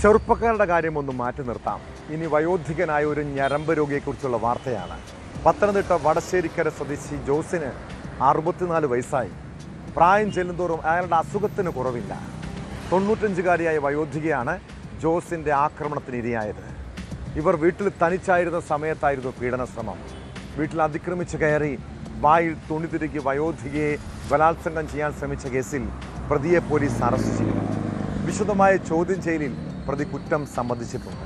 ചെറുപ്പക്കാരുടെ കാര്യം ഒന്ന് മാറ്റി നിർത്താം. ഇനി വയോധികനായ ഒരു ഞരമ്പ് രോഗിയെക്കുറിച്ചുള്ള വാർത്തയാണ്. പത്തനംതിട്ട വടശ്ശേരിക്കര സ്വദേശി ജോസിന് അറുപത്തിനാല് വയസ്സായി. പ്രായം ചെല്ലുന്തോറും അയാളുടെ അസുഖത്തിന് കുറവില്ല. തൊണ്ണൂറ്റഞ്ചുകാരിയായ വയോധികയാണ് ജോസിന്റെ ആക്രമണത്തിന് ഇരയായത്. ഇവർ വീട്ടിൽ തനിച്ചായിരുന്ന സമയത്തായിരുന്നു പീഡനശ്രമം. വീട്ടിൽ അതിക്രമിച്ച് കയറി വായിൽ തുണി തിരുകി വയോധികയെ ബലാത്സംഗം ചെയ്യാൻ ശ്രമിച്ച കേസിൽ പ്രതിയെ പോലീസ് അറസ്റ്റ് ചെയ്തു. വിശദമായ ചോദ്യം ചെയ്യലിൽ പ്രതി കുറ്റം സമ്മതിച്ചിട്ടുണ്ട്.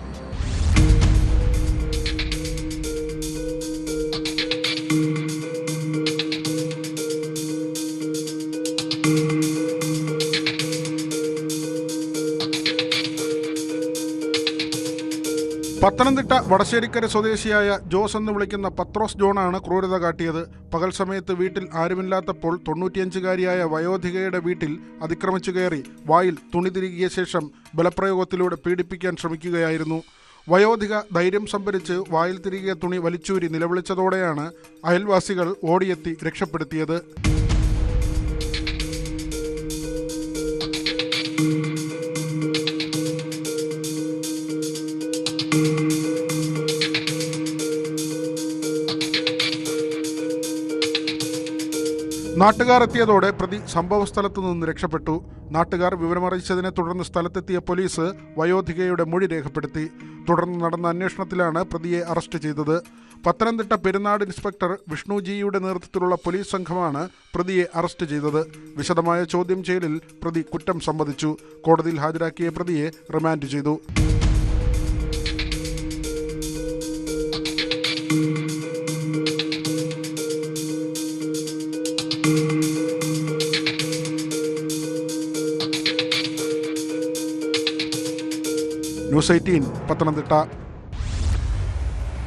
പത്തനംതിട്ട വടശ്ശേരിക്കര സ്വദേശിയായ ജോസ് എന്ന് വിളിക്കുന്ന പത്രോസ് ജോണാണ് ക്രൂരത കാട്ടിയത്. പകൽ സമയത്ത് വീട്ടിൽ ആരുമില്ലാത്തപ്പോൾ തൊണ്ണൂറ്റിയഞ്ചുകാരിയായ വയോധികയുടെ വീട്ടിൽ അതിക്രമിച്ചു കയറി വായിൽ തുണി തിരികിയ ശേഷം ബലപ്രയോഗത്തിലൂടെ പീഡിപ്പിക്കാൻ ശ്രമിക്കുകയായിരുന്നു. വയോധിക ധൈര്യം സംഭരിച്ച് വായിൽ തിരികിയ തുണി വലിച്ചൂരി നിലവിളിച്ചതോടെയാണ് അയൽവാസികൾ ഓടിയെത്തി രക്ഷപ്പെടുത്തിയത്. നാട്ടുകാർ എത്തിയതോടെ പ്രതി സംഭവസ്ഥലത്തു നിന്ന് രക്ഷപ്പെട്ടു. നാട്ടുകാർ വിവരമറിയിച്ചതിനെ തുടർന്ന് സ്ഥലത്തെത്തിയ പോലീസ് വയോധികയുടെ മൊഴി രേഖപ്പെടുത്തി. തുടർന്ന് നടന്ന അന്വേഷണത്തിലാണ് പ്രതിയെ അറസ്റ്റ് ചെയ്തത്. പത്തനംതിട്ട പെരുന്നാട് ഇൻസ്പെക്ടർ വിഷ്ണുജിയുടെ നേതൃത്വത്തിലുള്ള പോലീസ് സംഘമാണ് പ്രതിയെ അറസ്റ്റ് ചെയ്തത്. വിശദമായ ചോദ്യം ചെയ്യലിൽ പ്രതി കുറ്റം സമ്മതിച്ചു. കോടതിയിൽ ഹാജരാക്കിയ പ്രതിയെ റിമാൻഡ് ചെയ്തു. News eighteen Pathanamthitta.